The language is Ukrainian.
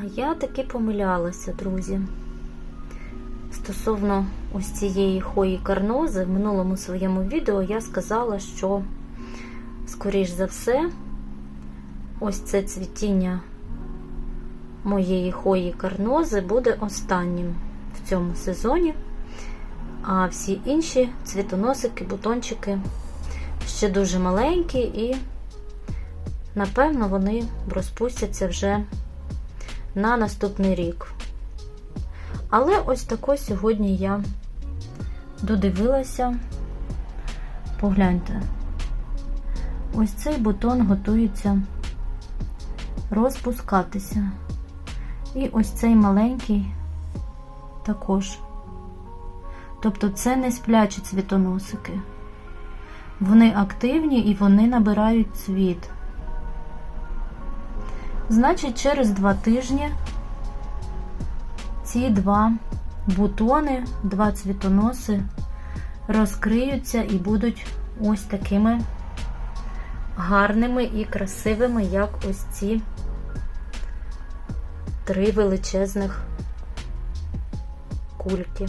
А я таки помилялася, друзі. Стосовно ось цієї хої карнози, в минулому своєму відео я сказала, що, скоріш за все, ось це цвітіння моєї хої карнози буде останнім в цьому сезоні. А всі інші цвітоносики, бутончики ще дуже маленькі, і, напевно, вони розпустяться вже на наступний рік. Але ось тако сьогодні я додивилася. Погляньте, ось цей бутон готується розпускатися. І ось цей маленький також. Тобто це не сплячі цвітоносики. Вони активні і вони набирають цвіт. Значить, через два тижні ці два бутони, два цвітоноси розкриються і будуть ось такими гарними і красивими, як ось ці три величезних кульки.